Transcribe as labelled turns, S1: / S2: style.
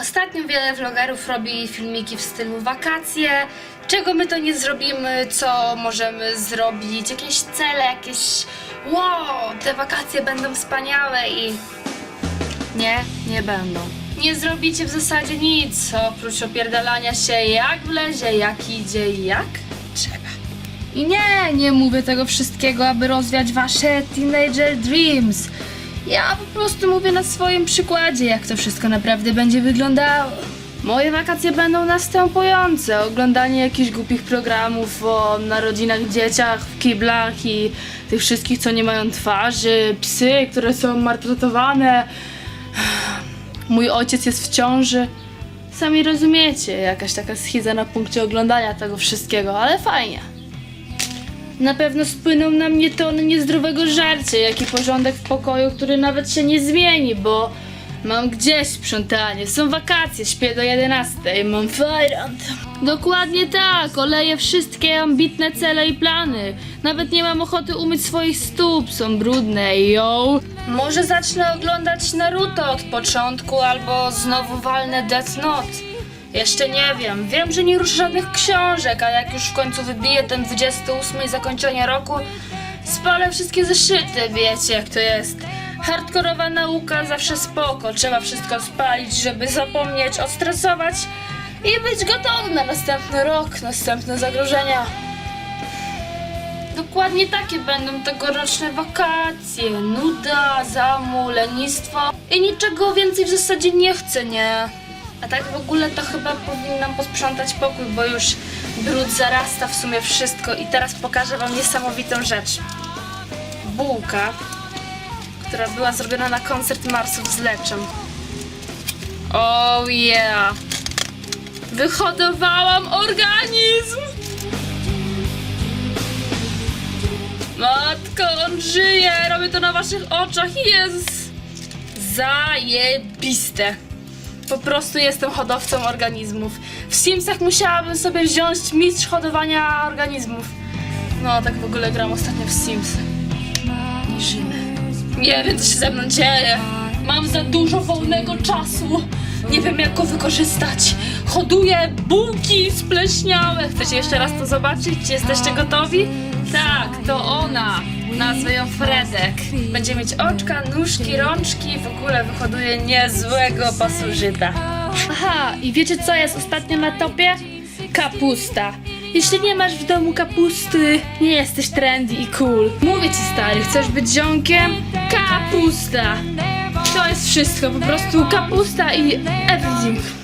S1: Ostatnio wiele vlogerów robi filmiki w stylu wakacje. Czego my to nie zrobimy, co możemy zrobić, jakieś cele, jakieś wow, te wakacje będą wspaniałe i nie, nie będą. Nie zrobicie w zasadzie nic, oprócz opierdalania się jak wlezie, jak idzie i jak trzeba. I nie, nie mówię tego wszystkiego, aby rozwiać wasze teenager dreams. Ja po prostu mówię na swoim przykładzie, jak to wszystko naprawdę będzie wyglądało. Moje wakacje będą następujące. Oglądanie jakichś głupich programów o narodzinach, dzieciach, w kiblach i tych wszystkich, co nie mają twarzy, psy, które są maltretowane. Mój ojciec jest w ciąży. Sami rozumiecie, jakaś taka schiza na punkcie oglądania tego wszystkiego, ale fajnie. Na pewno spłyną na mnie tony niezdrowego żarcia, jak i porządek w pokoju, który nawet się nie zmieni, bo mam gdzieś sprzątanie, są wakacje, śpię do 11, mam fajrant. Dokładnie tak, oleję wszystkie ambitne cele i plany. Nawet nie mam ochoty umyć swoich stóp, są brudne, yo. Może zacznę oglądać Naruto od początku, albo znowu walnę Death Note. Jeszcze nie wiem. Wiem, że nie ruszę żadnych książek, a jak już w końcu wybiję ten 28 i zakończenie roku, spalę wszystkie zeszyty, wiecie jak to jest. Hardkorowa nauka zawsze spoko, trzeba wszystko spalić, żeby zapomnieć, odstresować i być gotowym na następny rok, następne zagrożenia. Dokładnie takie będą tegoroczne wakacje. Nuda, zamu, lenistwo i niczego więcej w zasadzie nie chcę, nie? A tak w ogóle to chyba powinnam posprzątać pokój, bo już brud zarasta w sumie wszystko i teraz pokażę wam niesamowitą rzecz. Bułka, która była zrobiona na koncert Marsów z leczem. Oh yeah! Wyhodowałam organizm! Matko, on żyje! Robię to na waszych oczach! Jezus! Zajebiste! Po prostu jestem hodowcą organizmów. W Simsach musiałabym sobie wziąć mistrz hodowania organizmów. No, tak w ogóle gram ostatnio w Sims. Nie żyję. Nie wiem, co się ze mną dzieje. Mam za dużo wolnego czasu. Nie wiem, jak go wykorzystać. Hoduję bułki spleśniałe. Chcecie jeszcze raz to zobaczyć? Czy jesteście gotowi? Tak, to ona. Nazwę ją Fredek. Będzie mieć oczka, nóżki, rączki. W ogóle wyhoduje niezłego pasożyta. Aha, i wiecie co jest ostatnio na topie? Kapusta. Jeśli nie masz w domu kapusty, nie jesteś trendy i cool. Mówię ci stary, chcesz być ziomkiem? Kapusta. To jest wszystko, po prostu kapusta i everything.